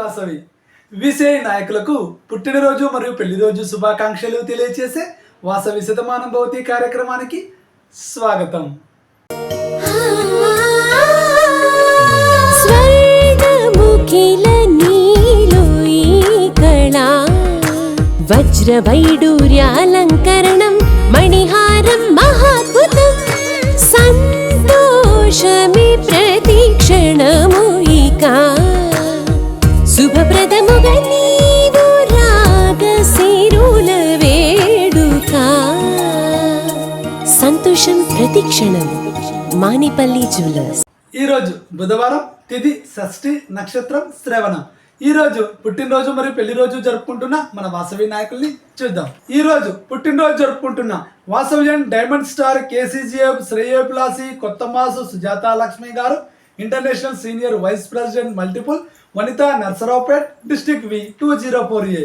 వాసవి విసే నాయకులకు పుట్టినరోజు మరియు పెళ్ళిరోజు శుభాకాంక్షలు తెలియజేసే వాసవి శతమానం భవతి కార్యక్రమానికి స్వాగతం. వజ్రవైడూర్యాలంకరణం మణిహారం మహాద్భుతం సంతోషమి ప్రతిక్షణము సంతోషం ప్రతిక్షణం మానిపల్లి జ్యువెలర్స్. ఈరోజు బుధవారం తిథి షష్ఠి నక్షత్రం శ్రవణం. ఈ రోజు పుట్టినరోజు మరియు పెళ్ళి రోజు జరుపుకుంటున్న మన వాసవి నాయకుల్ని చూద్దాం. ఈ రోజు పుట్టినరోజు జరుపుకుంటున్న వాసవ్యన్ డైమండ్ స్టార్ కేసీజీఎఫ్ శ్రేయోపిలాసి కొత్త mass Sujatha Lakshmi garu international senior vice president multiple Vanitha Narsaraopet district V two zero four A.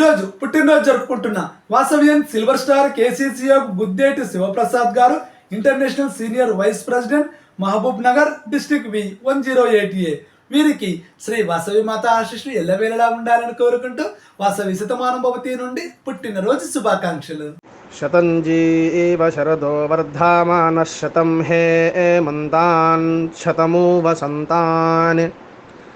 ఈరోజు పుట్టినరోజు జరుపుకుంటున్న Vasavian silver star KCCO Guddeti Sivaprasad garu international senior vice president Mahabubnagar district V one zero eight A. వీరికి శ్రీ వాసవి మాత ఆశిష్లు ఎల్లవేళలా ఉండాలని కోరుకుంటూ వాసవి శతమానం భవతి నుండి పుట్టినరోజు శుభాకాంక్షలు. శతంజీ శరదో వర్ధమాన శతం హే మంతాన్ శతమూ వసంతాన్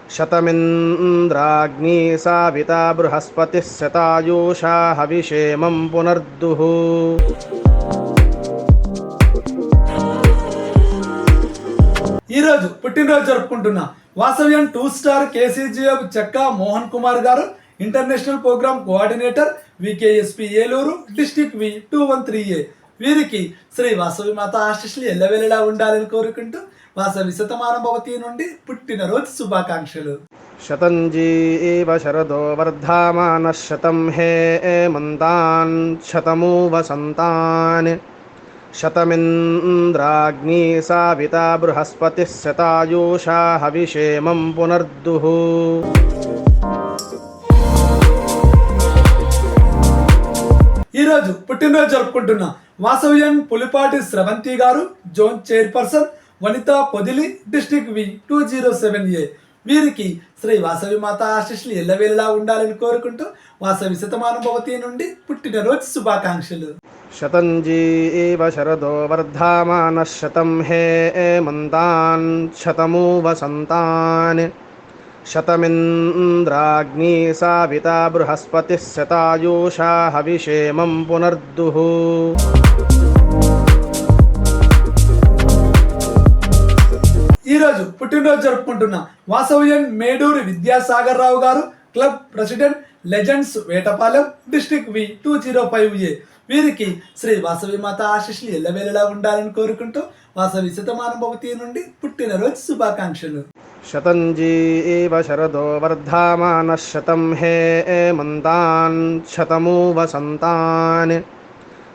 शतमिन्द्राग्नी साविता बृहस्पतिः शतायुषा हविषेमं पुनर्दुः ఈ రోజు పుట్టినరోజు జరుపుకుంటున్న వాసవ్యన్ టూ స్టార్ కేసీజీఎఫ్ చెక్క మోహన్ కుమార్ గారు international programme coordinator VKSP Eluru district V two one three A వీరికి శ్రీ వాసవి మాత ఆశీస్సులు ఎల్లవెల్లలా ఉండాలని కోరుకుంటూ వాసవి శతమానభవతి నుండి పుట్టినరోజు శుభాకాంక్షలు. శతంజీ శరదో వర్ధమాన శతం హే మంతాన్ శతమూ వసంతాన్ శతమింద్రాగ్ని సావిత బృహస్పతి శతాయూషా హవిషేమం పునర్దుః. ఈరోజు పుట్టినరోజు జరుపుకుంటున్నాం. Vasavian Pulipati Sravanthi garu zone chairperson Vanitha Podili district V two zero seven A. వీరికి శ్రీ వాసవి మాత ఆశిష్లు ఎల్లవేళలా ఉండాలని కోరుకుంటూ వాసవి శతమానుభవతి నుండి పుట్టినరోజు శుభాకాంక్షలు. శతంజీ ఏవ శరదో వర్ధమాన శతం హే మంతాన్ శతమూ వసంతాన్ शतमिन्द्राग्नी साविता बृहस्पतिः शतायुषा हविषेमं पुनर्दुः ఈ రోజు పుట్టినరోజు జరుపుకుంటున్న వాసవ్యన్ మేడూరి విద్యాసాగర్ రావు గారు club president legends Vetapalem district V two zero five A వీరికి శ్రీ వాసవి మాత ఆశిష్లు ఎల్లవేళలా ఉండాలని కోరుకుంటూ వాసవి శతమానం భవతి నుండి పుట్టినరోజు శుభాకాంక్షలు. శతంజీ ఏవ శరదో వర్ధమాన శతం హే మంతాన్ శతమూ వసంతాన్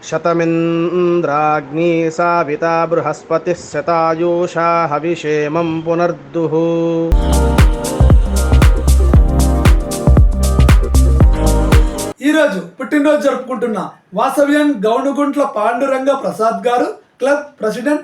శతమింద్రాగ్ని సావిత బృహస్పతి శతాయూషా హవిషేమం పునర్దుః. ఈరోజు పుట్టినరోజు జరుపుకుంటున్న వాసవ్యన్ Gounaguntla Panduranga Prasad garu club president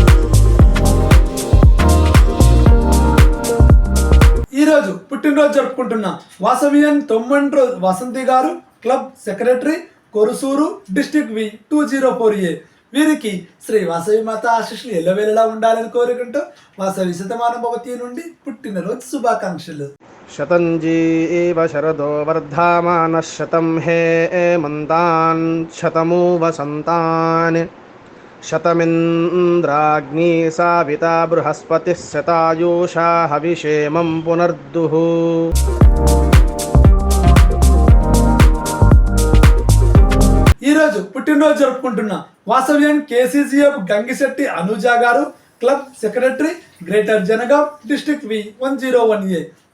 పుట్టినరోజు జరుపుకుంటున్న. Vasavian Tommandru Vasanthi garu club secretary Korusuru district V two zero four A. వీరికి శ్రీ వాసవి మాత ఆశీస్సులు ఎల్లవేళలా ఉండాలని కోరుకుంటూ వాసవి శతమాన భవతి నుండి పుట్టినరోజు శుభాకాంక్షలు. శతంజీవ శరదో వర్ధమాన శతం హే మంతాన్ శతమూ వసంతాన్ శతమింద్రాగ్నీ సావితా బృహస్పతి శతాయూషా హవిషేమం పునర్దుః. ఈరోజు పుట్టినరోజు జరుపుకుంటున్న వాసవ్యం KCCF Gangisetty Anuja garu club secretary greater Jangaon district V one zero one A.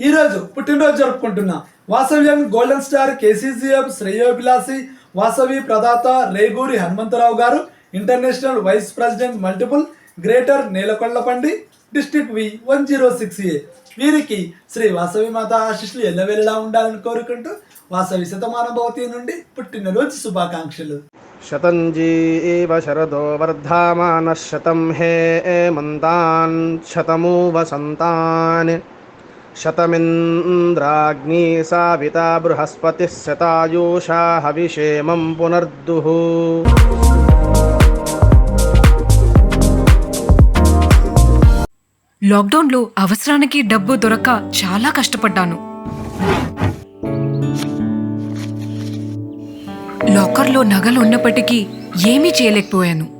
ఈరోజు పుట్టినరోజు జరుపుకుంటున్న. వాసవ్యం గోల్డెన్ స్టార్ కేసీసీఎఫ్ శ్రేయోభిలాసి వాసవి ప్రదాత Reguri Hanumantha Rao garu international vice president multiple greater Nelakondapalli district V one zero six A. వీరికి శ్రీ వాసవి మాత ఆశిష్లు ఎల్లవేళలా ఉండాలని కోరుకుంటూ వాసవి శతమాన భవతి నుండి పుట్టినరోజు శుభాకాంక్షలు. శతంజీ శరదో వర్ధమాన శతం హే మంతాన్ శతమూ వసంతాన్ శతమింద్రాగ్నీ సావితా బృహస్పతి శతాయూషా హవిషేమం పునర్దుః లాక్డౌన్లో అవసరానికి డబ్బు దొరక్క చాలా కష్టపడ్డాను. లాకర్లో నగలు ఉన్నప్పటికీ ఏమీ చేయలేకపోయాను.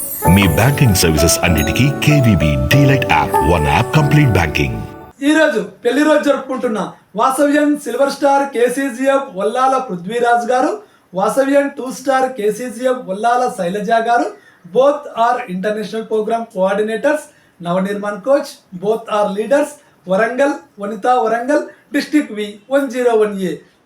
మీ బ్యాంకింగ్ సర్వీసెస్ అన్నిటికీ KVB DLite app one app complete banking. ఈరోజు పెళ్ళి రోజు జరుపుకుంటున్న Vasavian silver star KCGF Vallala Prithviraj garu Vasavian two star KCGF Vallala Sailaja garu both are international program coordinators Navanirman coach both are leaders Warangal Vanitha Warangal district V one zero one A.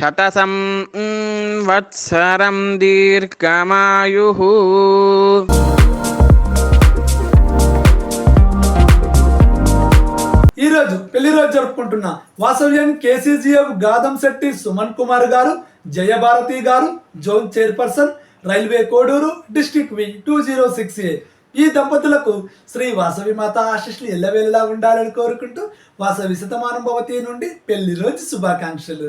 శతసం వత్సరం దీర్ఘమాయు ఈరోజు పెళ్ళి రోజు జరుపుకుంటున్న వాసవ్యం KCGF Gadam Shetty Suman Kumar garu Jayabharathi garu zone chairperson railway Koduru district V two zero six A. ఈ దంపతులకు శ్రీ వాసవి మాత ఆశిష్లు ఎల్లవేళలా ఉండాలని కోరుకుంటూ వాసవి శతమానం భవతి నుండి పెళ్ళి రోజు శుభాకాంక్షలు.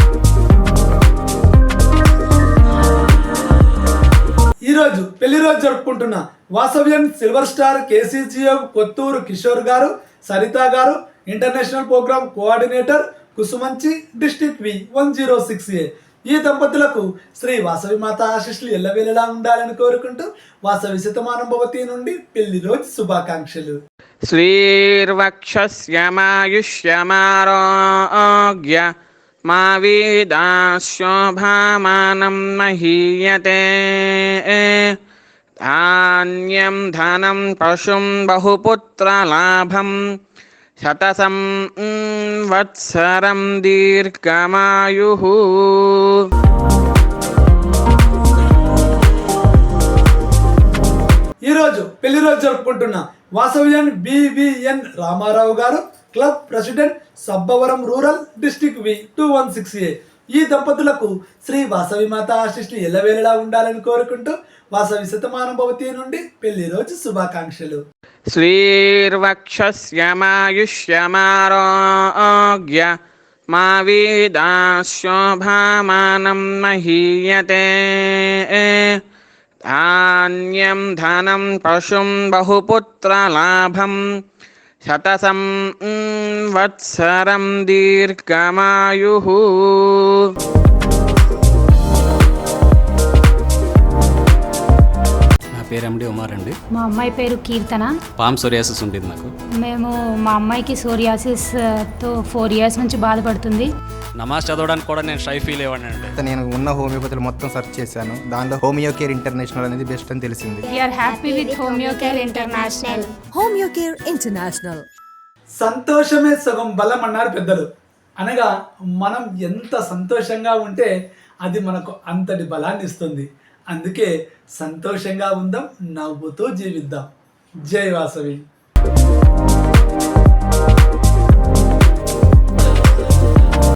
ఈరోజు పెళ్ళి రోజు జరుపుకుంటున్న Vasavian silver star KCGM Kothur Kishore garu Saritha garu international program coordinator Kusumanchi district V one zero six A. ఈ దంపతులకు శ్రీ వాసవి మాత ఆశిష్లు ఎల్లవేళలా ఉండాలని కోరుకుంటూ వాసవి శతమానం భవతి నుండి పెళ్ళి రోజు శుభాకాంక్షలు. శ్రీర్వక్ష శ్యమాయుష్యమారోగ్య మా వేదా మహీయతే ధాన్యం ధనం పశుం బహుపుత్రలాభం శతసం వత్సరం దీర్ఘమాయు ఈరోజు పెళ్ళి రోజు జరుపుకుంటున్న Vasavian BVN Ramarao garu club president Sabbavaram rural district V two one six A. ఈ దంపతులకు శ్రీ వాసవి మాత ఆశిష్లు ఎల్లవేళలా ఉండాలని కోరుకుంటూ వాసవి శతమానుభవతి నుండి పెళ్ళి రోజు శుభాకాంక్షలు. శ్రీర్వక్షమాయుష్యమారోగ్య మా వీదాశోభామానం మహీయతే. ధాన్యం ధనం పశుం బహుపుత్రలాభం శతసం వత్సరం దీర్ఘమాయు నా పేరు ఎండి ఉమార్ అండి. మా అమ్మాయి పేరు కీర్తన. పామ్ సోరియాసిస్ ఉంటుంది నాకు మేము మా అమ్మాయికి సోరియాసిస్తో ఫోర్ ఇయర్స్ నుంచి బాధపడుతుంది. నమాజ్ చదవడానికి కూడా నేను షై ఫీల్ అయ్యాను అండి. నేను ఉన్న హోమియోపతిలో మొత్తం సెర్చ్ చేశాను. దానిలో హోమియో కేర్ ఇంటర్నేషనల్ అనేది బెస్ట్ అని తెలిసింది. Happy with Homeo Care International Homeocare International సంతోషమే సగం బలం అన్నారు పెద్దలు. అనగా మనం ఎంత సంతోషంగా ఉంటే అది మనకు అంతటి బలాన్ని ఇస్తుంది. అందుకే సంతోషంగా ఉందాం నవ్వుతూ జీవిద్దాం. జై వాసవి.